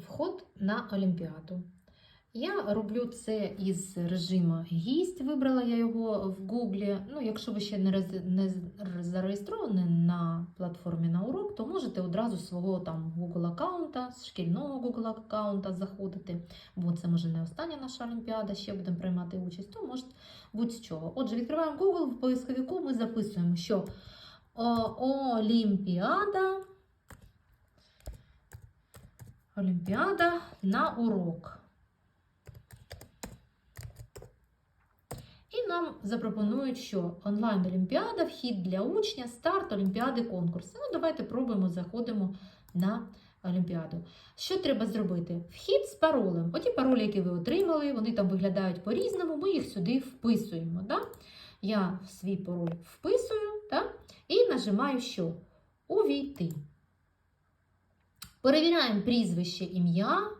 вход на Олімпіаду. Я роблю це із режиму гість. Вибрала я його в Гуглі. Ну, якщо ви ще не, зареєстровані на платформі на урок, то можете одразу свого там Google аккаунта, з шкільного Google аккаунта заходити. Бо це може не остання наша Олімпіада, ще будемо приймати участь, то може будь-з чого. Отже, відкриваємо Google, в поисковику ми записуємо, що Олімпіада. Олімпіада на урок. І нам запропонують, що онлайн-олімпіада, вхід для учня, старт олімпіади, конкурс. Ну, давайте пробуємо, заходимо на олімпіаду. Що треба зробити? Вхід з паролем. Оті паролі, які ви отримали, вони там виглядають по-різному, ми їх сюди вписуємо. Да? Я свій пароль вписую да? і нажимаю що? Увійти. Перевіряємо прізвище ім'я.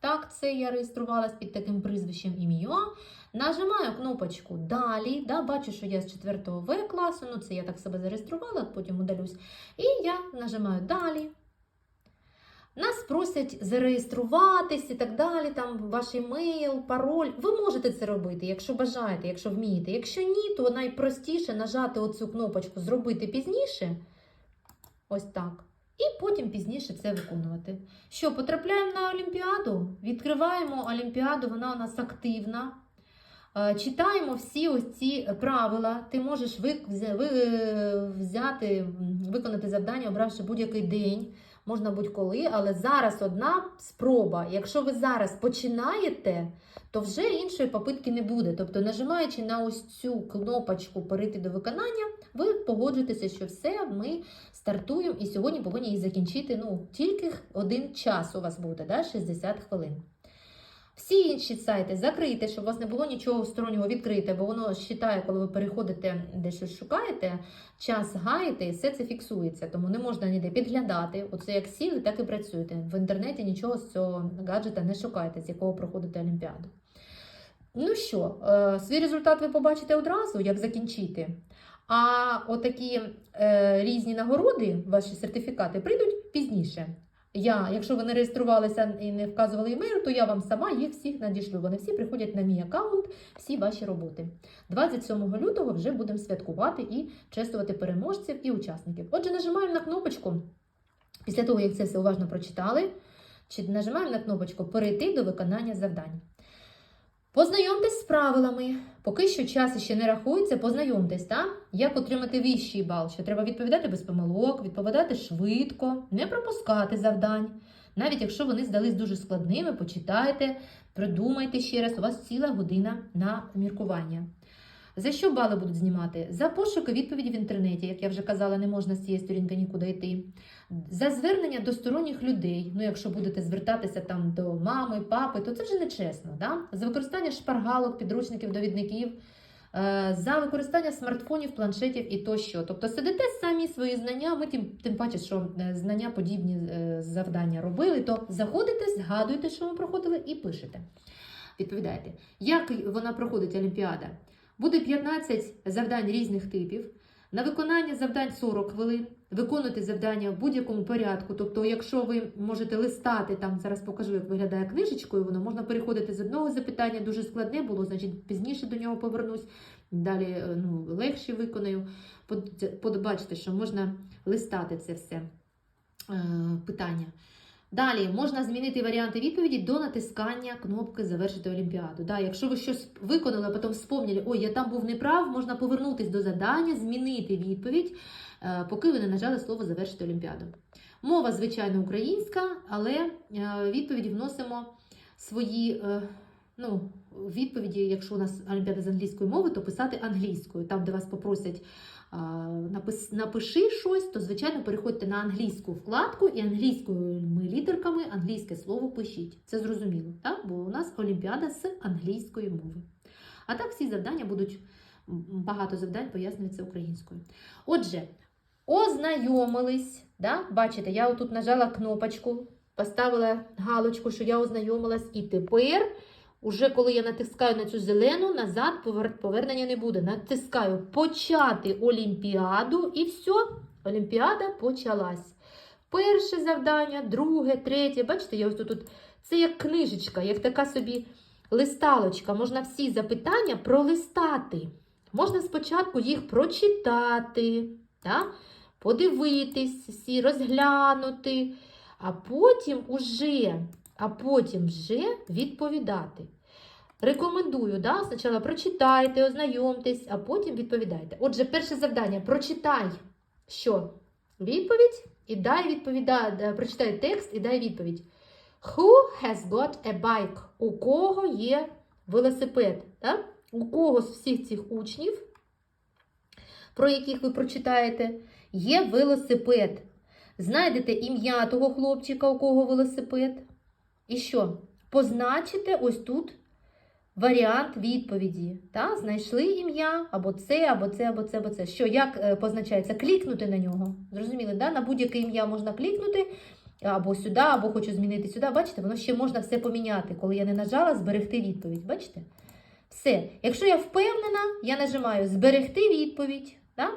Так, це я реєструвалась під таким прізвищем ім'я. Нажимаю кнопочку Далі. Да, бачу, що я з 4 В класу, ну це я так себе зареєструвала, потім удалюсь. І я нажимаю Далі. Нас просять зареєструватись і так далі, там ваш емейл, пароль. Ви можете це робити, якщо бажаєте, якщо вмієте. Якщо ні, то найпростіше нажати оцю кнопочку Зробити пізніше. Ось так. І потім пізніше це виконувати. Що, потрапляємо на Олімпіаду? Відкриваємо Олімпіаду, вона у нас активна. Е, Читаємо всі ось ці правила. Ти можеш взяти, виконати завдання, обравши будь-який день, можна будь-коли, але зараз одна спроба. Якщо ви зараз починаєте, то вже іншої попитки не буде. Тобто, нажимаючи на ось цю кнопочку перейти до виконання, ви погоджуєтеся, що все, ми стартуємо і сьогодні повинні її закінчити. Ну, тільки один час у вас буде, да, 60 хвилин. Всі інші сайти закрийте, щоб у вас не було нічого стороннього відкрите, бо воно считає, коли ви переходите де щось шукаєте, час гаєте, і все це фіксується. Тому не можна ніде підглядати. Оце як сіли, так і працюєте. В інтернеті нічого з цього гаджета не шукайте, з якого проходите олімпіаду. Ну що, е, свій результат ви побачите одразу, як закінчити. А отакі е, різні нагороди, ваші сертифікати, прийдуть пізніше. Я, якщо ви не реєструвалися і не вказували емейл, то я вам сама їх всіх надішлю. Вони всі приходять на мій аккаунт, всі ваші роботи. 27 лютого вже будемо святкувати і чествувати переможців і учасників. Отже, нажимаємо на кнопочку. Після того, як це все уважно прочитали, чи нажимаємо на кнопочку Перейти до виконання завдань. Познайомтесь з правилами. Поки що час ще не рахується, познайомтесь, так? як отримати вищий бал, що треба відповідати без помилок, відповідати швидко, не пропускати завдань. Навіть якщо вони здались дуже складними, почитайте, придумайте ще раз, у вас ціла година на міркування. За що бали будуть знімати? За пошуки відповіді в інтернеті, як я вже казала, не можна з цієї сторінки нікуди йти. За звернення до сторонніх людей. Ну, якщо будете звертатися там до мами, папи, то це вже не чесно. Да? За використання шпаргалок, підручників, довідників, е, за використання смартфонів, планшетів і тощо. Тобто сидите самі свої знання, ми тим, тим паче, що е, знання подібні е, завдання робили, то заходите, згадуєте, що ви проходили, і пишете. Відповідаєте, як вона проходить Олімпіада? Буде 15 завдань різних типів. На виконання завдань 40 хвилин. Виконуйте завдання в будь-якому порядку. Тобто, якщо ви можете листати, там зараз покажу, як виглядає книжечкою, воно можна переходити з одного запитання, дуже складне було, значить пізніше до нього повернусь. Далі е, ну, легше виконаю. Побачите, що можна листати це все е, питання. Далі можна змінити варіанти відповіді до натискання кнопки Завершити Олімпіаду. Да, якщо ви щось виконали, а потім вспомнили, ой, я там був неправ, можна повернутися до завдання, змінити відповідь, е, поки ви не нажали слово Завершити Олімпіаду. Мова, звичайно, українська, але е, відповіді вносимо свої. е, Ну, відповіді, якщо у нас Олімпіада з англійської мови, то писати англійською. Там, де вас попросять напиши щось, то звичайно переходьте на англійську вкладку і англійськими літерками англійське слово пишіть. Це зрозуміло, так? бо у нас Олімпіада з англійської мови. А так всі завдання будуть, багато завдань пояснюється українською. Отже, ознайомились. Да? Бачите, я отут нажала кнопочку, поставила галочку, що я ознайомилась, і тепер. Уже коли я натискаю на цю зелену, назад повернення не буде. Натискаю почати Олімпіаду і все, Олімпіада почалась. Перше завдання, друге, третє. Бачите, я ось тут, це як книжечка, як така собі листалочка. Можна всі запитання пролистати. Можна спочатку їх прочитати, да? подивитись, всі, розглянути, а потім уже, а потім вже відповідати. Рекомендую, да? спочатку прочитайте, ознайомтесь, а потім відповідайте. Отже, перше завдання: прочитай, що відповідь, і дай відповіда, е, прочитай текст і дай відповідь. Who has got a bike? У кого є велосипед? Да? У кого з всіх цих учнів, про яких ви прочитаєте, є велосипед. Знайдете ім'я того хлопчика, у кого велосипед. І що? Позначите ось тут варіант відповіді. Та? Знайшли ім'я, або це, або це, або це, або це. Що, як е, позначається? Клікнути на нього. Зрозуміли, да? на будь-яке ім'я можна клікнути. Або сюди, або хочу змінити сюди. Бачите, воно ще можна все поміняти, коли я не нажала зберегти відповідь. Бачите? Все. Якщо я впевнена, я нажимаю зберегти відповідь. Да?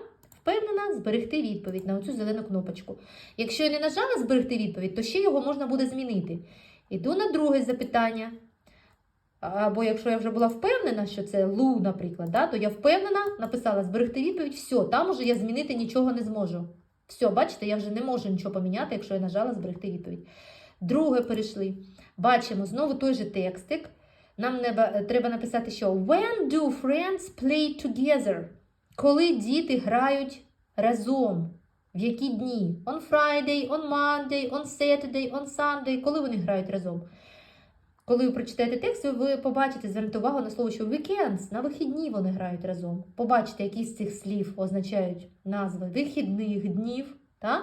Впевнена, зберегти відповідь на оцю зелену кнопочку. Якщо я не нажала зберегти відповідь, то ще його можна буде змінити. Іду на друге запитання. Або якщо я вже була впевнена, що це Лу, наприклад, да, то я впевнена, написала зберегти відповідь, все, там уже я змінити нічого не зможу. Все, бачите, я вже не можу нічого поміняти, якщо я нажала зберегти відповідь. Друге перейшли. Бачимо знову той же текстик. Нам неба- треба написати, що When do friends play together? Коли діти грають разом. В які дні? On Friday, on Monday, on Saturday, on Sunday. Коли вони грають разом? Коли ви прочитаєте текст, ви побачите, звернете увагу на слово, що weekends, на вихідні вони грають разом. Побачите, які з цих слів означають назви вихідних днів. Та?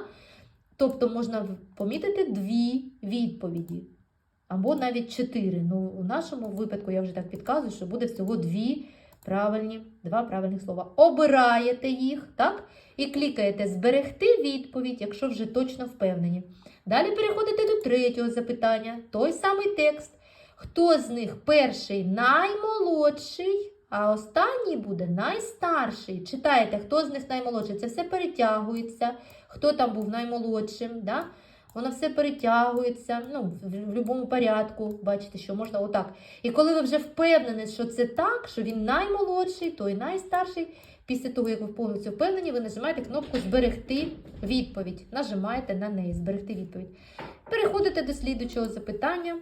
Тобто можна помітити дві відповіді. Або навіть чотири. Ну, у нашому випадку я вже так підказую, що буде всього дві правильні, два правильних слова. Обираєте їх, так? І клікаєте зберегти відповідь, якщо вже точно впевнені. Далі переходите до третього запитання. Той самий текст. Хто з них перший наймолодший, а останній буде найстарший. Читаєте, хто з них наймолодший? Це все перетягується. Хто там був наймолодшим? Да? Воно все перетягується ну, в, будь-якому порядку. Бачите, що можна отак. І коли ви вже впевнені, що це так, що він наймолодший, той найстарший. Після того, як ви повністю впевнені, ви нажимаєте кнопку Зберегти відповідь. Нажимаєте на неї Зберегти відповідь. Переходите до слідучого запитання.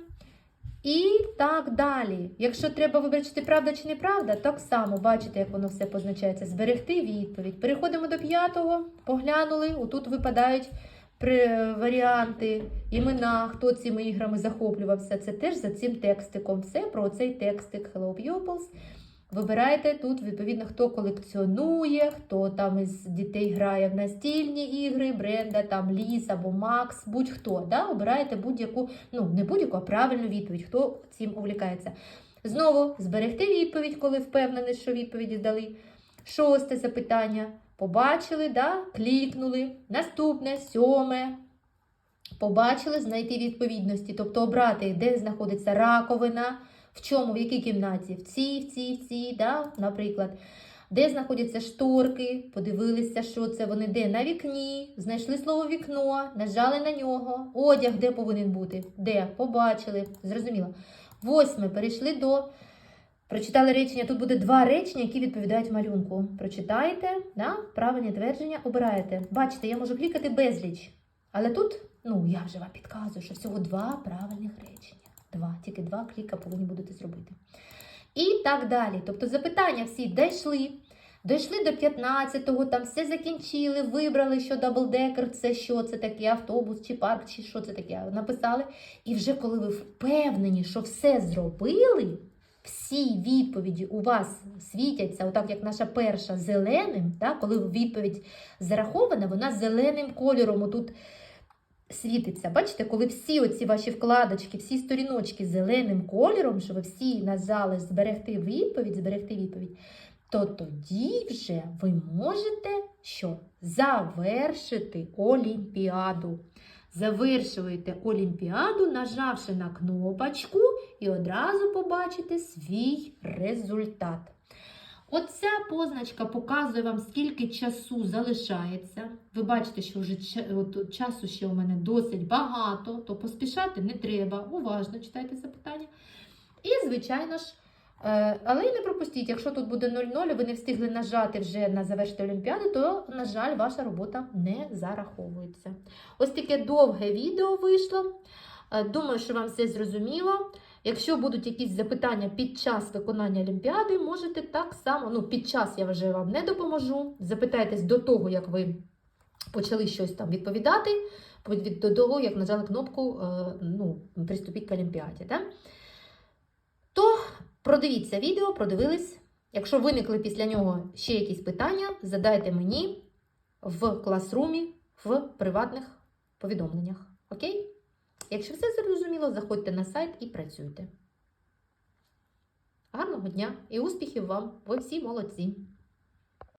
І так далі. Якщо треба вибрати, правда чи неправда, так само бачите, як воно все позначається. Зберегти відповідь. Переходимо до п'ятого, поглянули. Отут випадають варіанти, імена, хто цими іграми захоплювався. Це теж за цим текстиком. Все про цей текстик Hello Pupils. Вибирайте тут, відповідно, хто колекціонує, хто там із дітей грає в настільні ігри, Бренда, там Ліс або Макс, будь-хто. Да? Обираєте будь-яку, ну не будь-яку, а правильну відповідь, хто цим увлікається. Знову зберегти відповідь, коли впевнені, що відповіді дали. Шосте запитання. Побачили, да? клікнули. Наступне, сьоме. Побачили знайти відповідності, тобто обрати, де знаходиться раковина, в чому, в якій кімнаті? В цій, в цій, в цій, да? наприклад. Де знаходяться шторки, подивилися, що це вони де на вікні, знайшли слово вікно, нажали на нього. Одяг де повинен бути? Де? Побачили. Зрозуміло. Восьме. Перейшли до. Прочитали речення. Тут буде два речення, які відповідають малюнку. Прочитаєте, да? правильні твердження обираєте. Бачите, я можу клікати безліч. Але тут, ну, я вже вам підказую, що всього два правильних речення. Два, тільки два кліка повинні будете зробити. І так далі. Тобто запитання всі дійшли. Дійшли до 15-го, там все закінчили, вибрали, що даблдекер це що це таке, автобус чи парк, чи що це таке. Написали. І вже коли ви впевнені, що все зробили, всі відповіді у вас світяться, отак як наша перша зеленим, так, коли відповідь зарахована, вона зеленим кольором отут світиться. Бачите, коли всі оці ваші вкладочки, всі сторіночки зеленим кольором, що ви всі нажали зберегти відповідь, зберегти відповідь, то тоді вже ви можете що? Завершити Олімпіаду. Завершуєте Олімпіаду, нажавши на кнопочку, і одразу побачите свій результат. Оця позначка показує вам, скільки часу залишається. Ви бачите, що вже часу ще у мене досить багато, то поспішати не треба. Уважно читайте запитання. І, звичайно ж, але й не пропустіть, якщо тут буде 0-0, ви не встигли нажати вже на завершити Олімпіаду, то, на жаль, ваша робота не зараховується. Ось таке довге відео вийшло. Е, Думаю, що вам все зрозуміло. Якщо будуть якісь запитання під час виконання Олімпіади, можете так само, ну під час я вже вам не допоможу. Запитайтесь до того, як ви почали щось там відповідати, до того, як нажали кнопку е, ну, приступіть к Олімпіаді. Да? Продивіться відео, продивились. Якщо виникли після нього ще якісь питання, задайте мені в класрумі в приватних повідомленнях. Окей? Якщо все зрозуміло, заходьте на сайт і працюйте. Гарного дня і успіхів вам! Ви всі молодці!